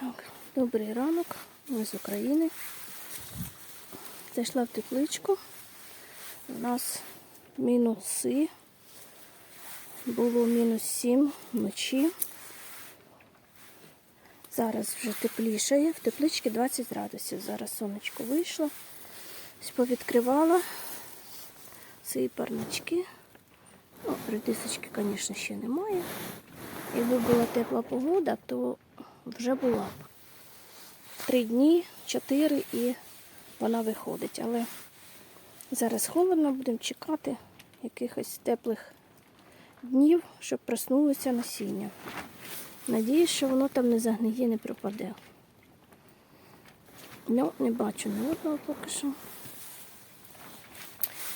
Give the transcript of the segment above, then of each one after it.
Так, добрий ранок, ми з України. Зайшла в тепличку. У нас мінуси. Було мінус 7 вночі. Зараз вже теплішає. В тепличці 20 градусів. Зараз сонечко вийшло. Повідкривала ці парнички. Ну, редисочки, звісно, ще немає. Якби була тепла погода, то вже була б. Три дні, чотири і вона виходить. Але зараз холодно, будемо чекати якихось теплих днів, щоб проснулося насіння. Надіюсь, що воно там не загниє, не пропаде. Ну, не бачу ні одного поки що.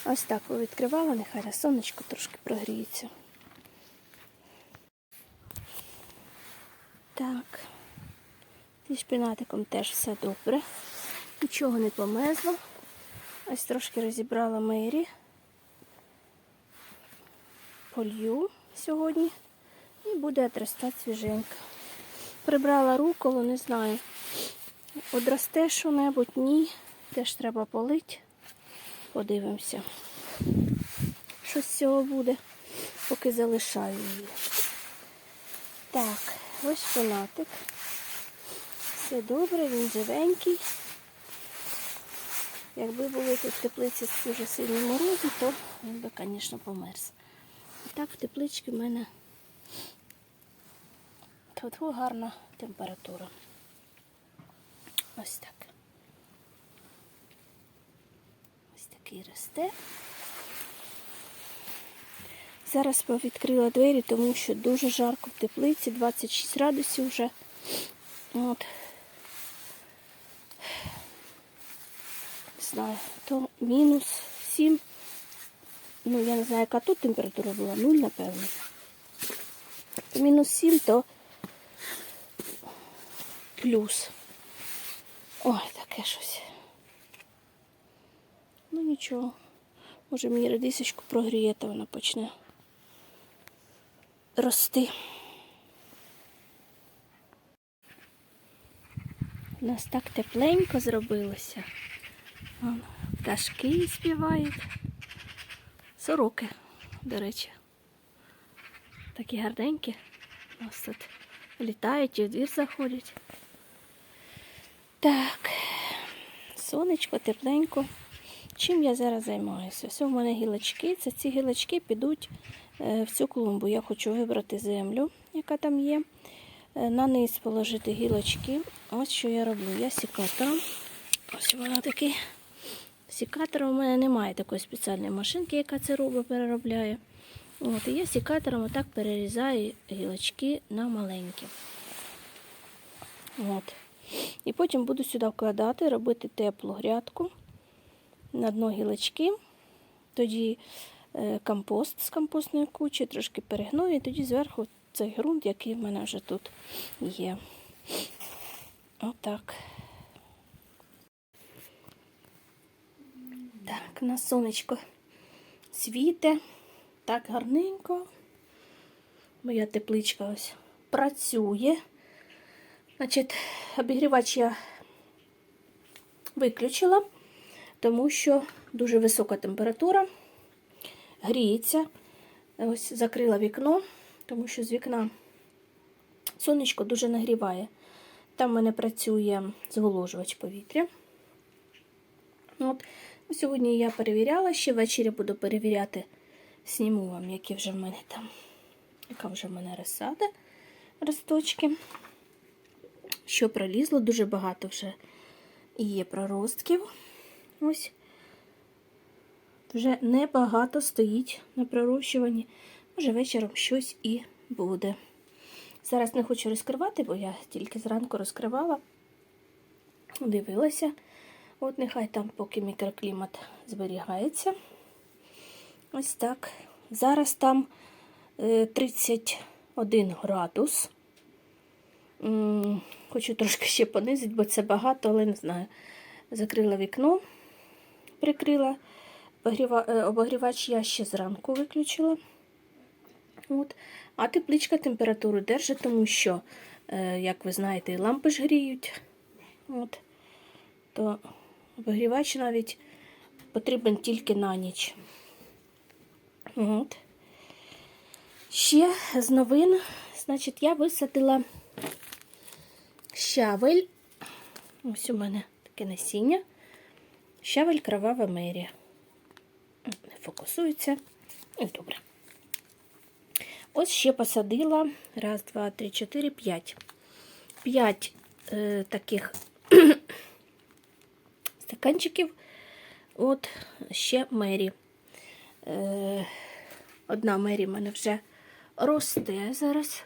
Ось так відкривала, нехай сонечко трошки прогріється. Так. Зі шпінатиком теж все добре. Нічого не помезло. Ось трошки розібрала мері. Полью сьогодні. І буде отростати свіженька. Прибрала руколу, не знаю. Одросте що-небудь, ні. Теж треба полити. Подивимося. Що з цього буде, поки залишаю її. Так, ось фанатик. Все добре, він живенький. Якби були тут теплиці дуже сильні морози, то він би, звісно, померз. А так в тепличці в мене тут гарна температура. Ось так. Ось такий росте. Зараз повідкрила двері, тому що дуже жарко в теплиці, 26 градусів вже. От. Знаю, то мінус 7. Ну, я не знаю, яка тут температура була, 0, напевно. Мінус 7, то плюс. Ой, таке щось. Ну нічого. Може мені редисочку прогріє, то вона почне рости. У нас так тепленько зробилося. Пташки співають. Сороки, до речі. Такі гарненькі. Нас тут літають і в двір заходять. Так, сонечко, тепленько. Чим я зараз займаюся? Ось у мене гілочки. Це ці гілочки підуть е, в цю клумбу. Я хочу вибрати землю, яка там є. Е, На низ положити гілочки. Ось що я роблю. Я сікатором. Ось вона такий. Сікатором у мене немає такої спеціальної машинки, яка це робить, переробляє. От, і я сікатором отак перерізаю гілочки на маленькі. От. І потім буду сюди вкладати, робити теплу грядку на дно гілочки. Тоді е, компост з компостної кучі, трошки перегную, і тоді зверху цей ґрунт, який в мене вже тут є. Отак. Так, на сонечко світе. Так гарненько. Моя тепличка ось працює. Значить, обігрівач я виключила, тому що дуже висока температура. Гріється. Ось закрила вікно, тому що з вікна сонечко дуже нагріває. Там в мене працює зголожувач повітря. От. Сьогодні я перевіряла, ще ввечері буду перевіряти, сніму вам, які вже в мене там, яка вже в мене розсада росточки. Що пролізло, дуже багато вже є проростків. Ось. Вже небагато стоїть на пророщуванні. Може, вечором щось і буде. Зараз не хочу розкривати, бо я тільки зранку розкривала, дивилася. От нехай там поки мікроклімат зберігається. Ось так. Зараз там е, 31 градус. Хочу трошки ще понизити, бо це багато, але не знаю. Закрила вікно, прикрила. Е, Обогрівач я ще зранку виключила. От. А тепличка температуру держить, тому що е, як ви знаєте, і лампи ж гріють. От. То обігрівач навіть потрібен тільки на ніч. От. Ще з новин, значить, я висадила щавель. Ось у мене таке насіння. Щавель кровава мерія. Не фокусується. Добре. Ось ще посадила. Раз, два, три, чотири, п'ять. П'ять е, таких стаканчиків. От ще мері. Е, одна мері в мене вже росте. Зараз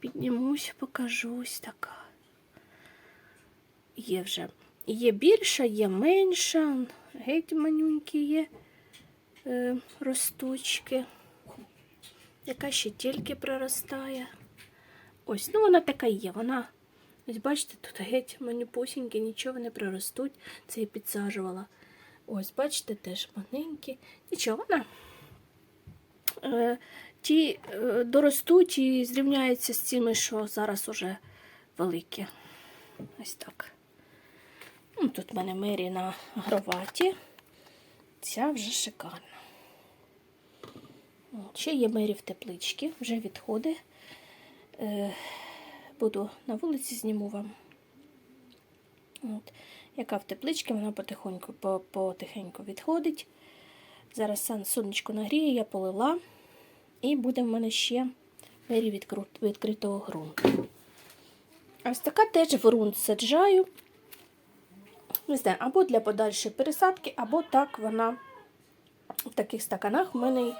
піднімусь, покажу ось така. Є вже. Є більша, є менша, геть манюнькі є е, росточки. Яка ще тільки проростає. Ось, ну вона така є. Вона, ось бачите, тут геть манюпусінькі, нічого не проростуть. Це я підсаджувала. Ось, бачите, теж маленькі. Нічого, вона. Е, ті е, доростуть і зрівняються з цими, що зараз уже великі. Ось так. Ну, Тут в мене мері на гроваті. Ця вже шикарна. Ще є мері в тепличці, вже відходи. Е, буду на вулиці зніму вам. От. Яка в тепличці, вона потихоньку, потихеньку відходить. Зараз сонечко нагріє, я полила. І буде в мене ще мері відкритого ґрунту. Ось така теж в ґрунт саджаю. Не знаю, або для подальшої пересадки, або так вона в таких стаканах в мене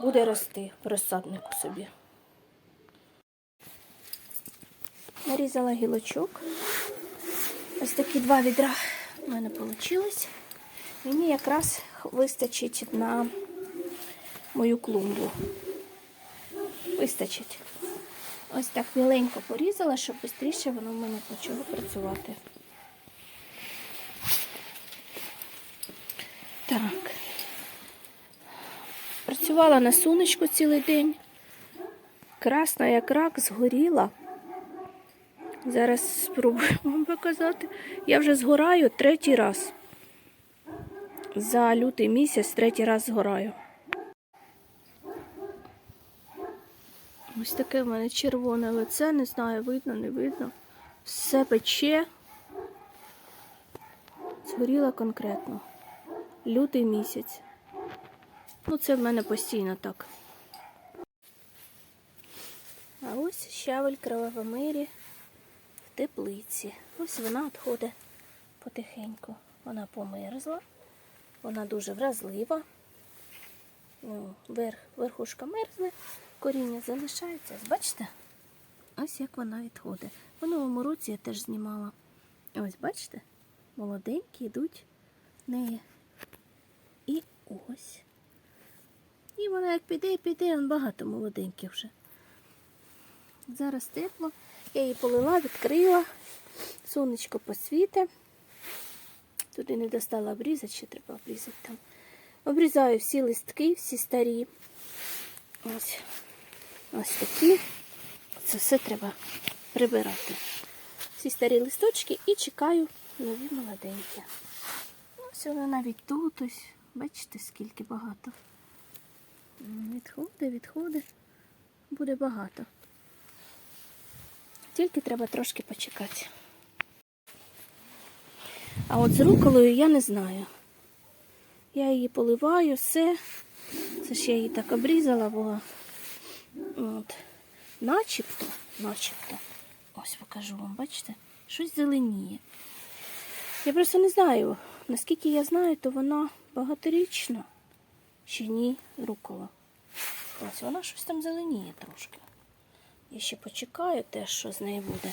буде рости розсаднику собі. Нарізала гілочок. Ось такі два відра в мене вийшло. Мені якраз вистачить на мою клумбу. Вистачить. Ось так міленько порізала, щоб швидше воно в мене почало працювати. Так. Працювала на сонечку цілий день. Красна як рак згоріла. Зараз спробую вам показати. Я вже згораю третій раз. За лютий місяць третій раз згораю. Ось таке в мене червоне лице, не знаю, видно, не видно. Все пече. Згоріла конкретно. Лютий місяць. Ну, це в мене постійно так. А ось щавель кровава мирі в теплиці. Ось вона відходить потихеньку. Вона померзла, вона дуже вразлива. Ну, верх, верхушка мерзне, коріння залишається. Бачите? Ось як вона відходить. В минулому році я теж знімала. Ось, бачите? Молоденькі йдуть в неї. І ось. І вона як піде, піде, он багато молоденьких вже. Зараз тепло. Я її полила, відкрила. Сонечко посвіте. Туди не достала обрізати, ще треба обрізати там. Обрізаю всі листки, всі старі. Ось, ось такі. Це все треба прибирати. Всі старі листочки і чекаю нові молоденькі. Ось вона навіть тут ось. Бачите, скільки багато. Відходи, відходи. Буде багато. Тільки треба трошки почекати. А от з руколою я не знаю. Я її поливаю, все. Це ж я її так обрізала була. От. Начебто, начебто. Ось покажу вам, бачите? Щось зеленіє. Я просто не знаю, наскільки я знаю, то вона багаторічна. Чи ні, рукола. Ось вона щось там зеленіє трошки. Я ще почекаю теж, що з нею буде.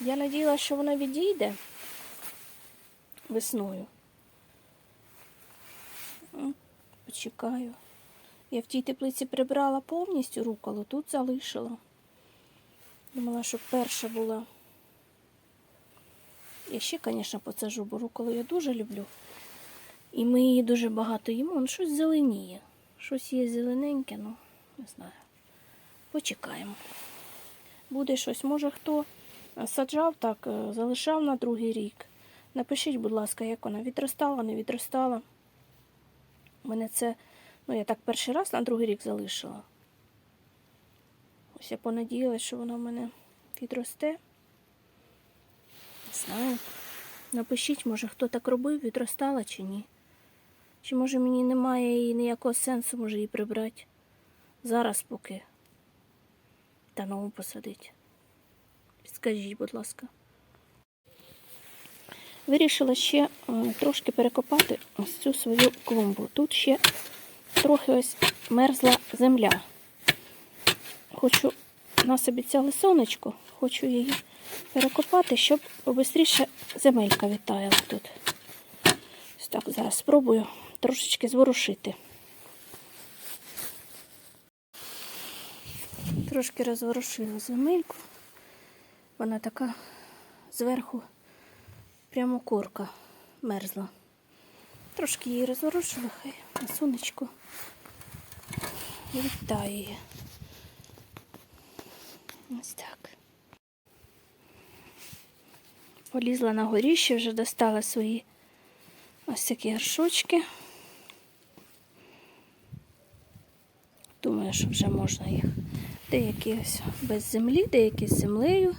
Я надіяла, що вона відійде весною. Почекаю. Я в тій теплиці прибрала повністю руколу, тут залишила. Думала, щоб перша була. Я ще, звісно, посажу, бо руколу я дуже люблю. І ми її дуже багато їмо, ну щось зеленіє. Щось є зелененьке, ну не знаю. Почекаємо. Буде щось. Може хто саджав так, е, залишав на другий рік. Напишіть, будь ласка, як вона відростала, не відростала. У мене це, ну я так перший раз на другий рік залишила. Ось я понадіялась, що вона в мене відросте. Не знаю. Напишіть, може, хто так робив, відростала чи ні. Чи може мені немає і ніякого сенсу, може її прибрати. Зараз поки. Та нову посадити. Підскажіть, будь ласка. Вирішила ще е, трошки перекопати ось цю свою клумбу. Тут ще трохи ось мерзла земля. Хочу, нас обіцяли сонечко, хочу її перекопати, щоб побистріше земелька відтаяла тут. Ось так зараз спробую трошечки зворушити. Трошки розворушила земельку. Вона така зверху прямо корка мерзла. Трошки її розворушила, хай на сонечку її. Ось так. Полізла на горіще, вже достала свої ось такі горшочки. Думаю, що вже можна їх. Деякі ось без землі, деякі з землею.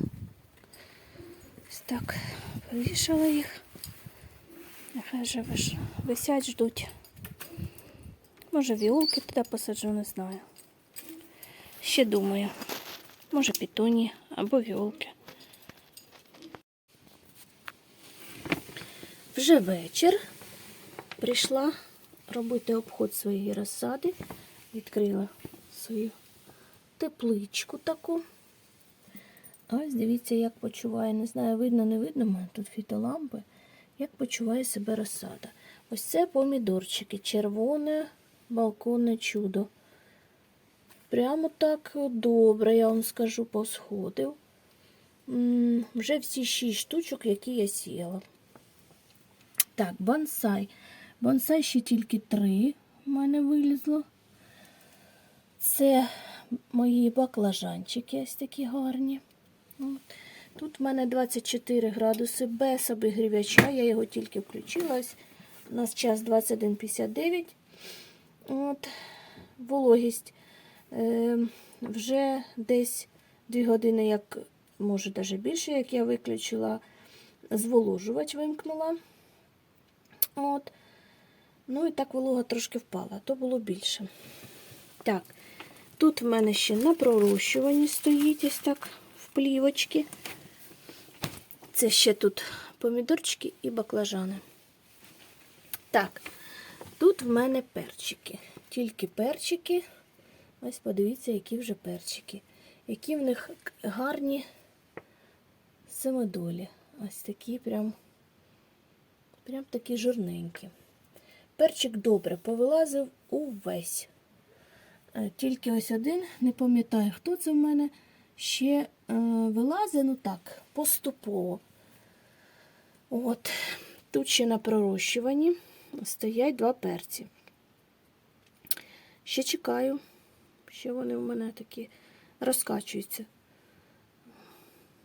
Ось так повішала їх. Нехай вже висять, ждуть. Може віолки туди посаджу, не знаю. Ще думаю. Може пітуні або віолки. Вже вечір. Прийшла робити обход своєї розсади. Відкрила свою тепличку таку. Ось дивіться, як почуває. Не знаю, видно, не видно, мене тут фітолампи. Як почуває себе розсада. Ось це помідорчики. Червоне балконне чудо. Прямо так добре, я вам скажу, посходив. Вже всі шість штучок, які я сіяла. Так, бонсай. Бонсай ще тільки три в мене вилізло. Це мої баклажанчики ось такі гарні. Тут в мене 24 градуси без обігрівача. Я його тільки включила. Ось у нас час 21.59. От. Вологість е, вже десь 2 години, як, може, навіть більше, як я виключила, зволожувач вимкнула. От. Ну і так волога трошки впала, то було більше. Так, тут в мене ще на пророщуванні стоїть ось так в плівочки. Це ще тут помідорчики і баклажани. Так, тут в мене перчики. Тільки перчики. Ось подивіться, які вже перчики. Які в них гарні семидолі. Ось такі прям, прям такі жирненькі. Перчик добре повилазив увесь. Е, Тільки ось один, не пам'ятаю, хто це в мене ще е, вилазить, ну так, поступово. От, тут ще на пророщуванні стоять два перці. Ще чекаю, ще вони в мене такі розкачуються.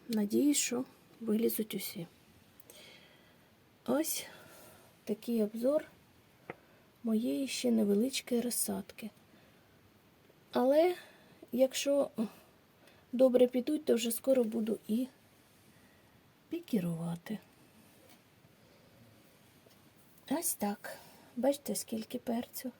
Надіюсь, що вилізуть усі. Ось такий обзор моєї ще невеличкої розсадки. Але якщо добре підуть, то вже скоро буду і пікірувати. Ось так. Бачите, скільки перцю.